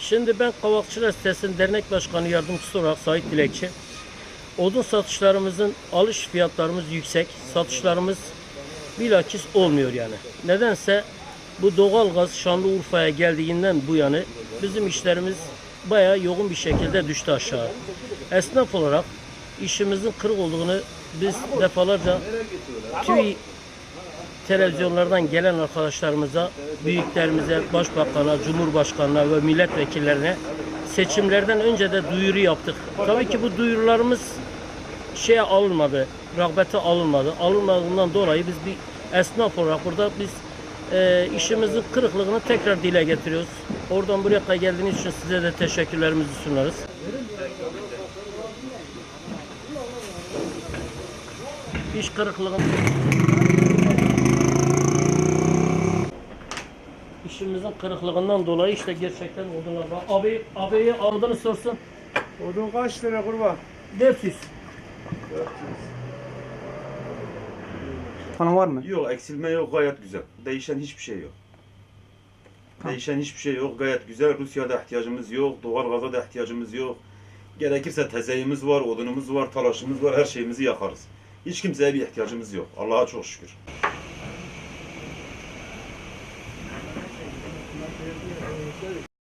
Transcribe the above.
Şimdi ben Kavakçılar Sitesi'nin dernek başkanı yardımcısı olarak Sait Dilekçi. Odun satışlarımızın alış fiyatlarımız yüksek. Satışlarımız bilakis olmuyor yani. Nedense bu doğalgaz Şanlıurfa'ya geldiğinden bu yanı bizim işlerimiz bayağı yoğun bir şekilde düştü aşağı. Esnaf olarak işimizin kırık olduğunu biz defalarca TÜİ televizyonlardan gelen arkadaşlarımıza, büyüklerimize, başbakana, cumhurbaşkanına ve milletvekillerine seçimlerden önce de duyuru yaptık. Tabii ki bu duyurularımız şeye alınmadı, rağbete alınmadı. Alınmadığından dolayı biz bir esnaf olarak burada biz e, işimizin kırıklığını tekrar dile getiriyoruz. Oradan buraya kadar geldiğiniz için size de teşekkürlerimizi sunarız. İş kırıklığını işimizin kırıklığından dolayı işte gerçekten odunlar var. Abi, abiye aldığını sorsun. Odun kaç lira kurban? 400. Falan var mı? Yok eksilme yok gayet güzel. Değişen hiçbir şey yok. Değişen hiçbir şey yok gayet güzel. Rusya'da ihtiyacımız yok. Doğal gaza da ihtiyacımız yok. Gerekirse tezeyimiz var, odunumuz var, talaşımız var. Her şeyimizi yakarız. Hiç kimseye bir ihtiyacımız yok. Allah'a çok şükür.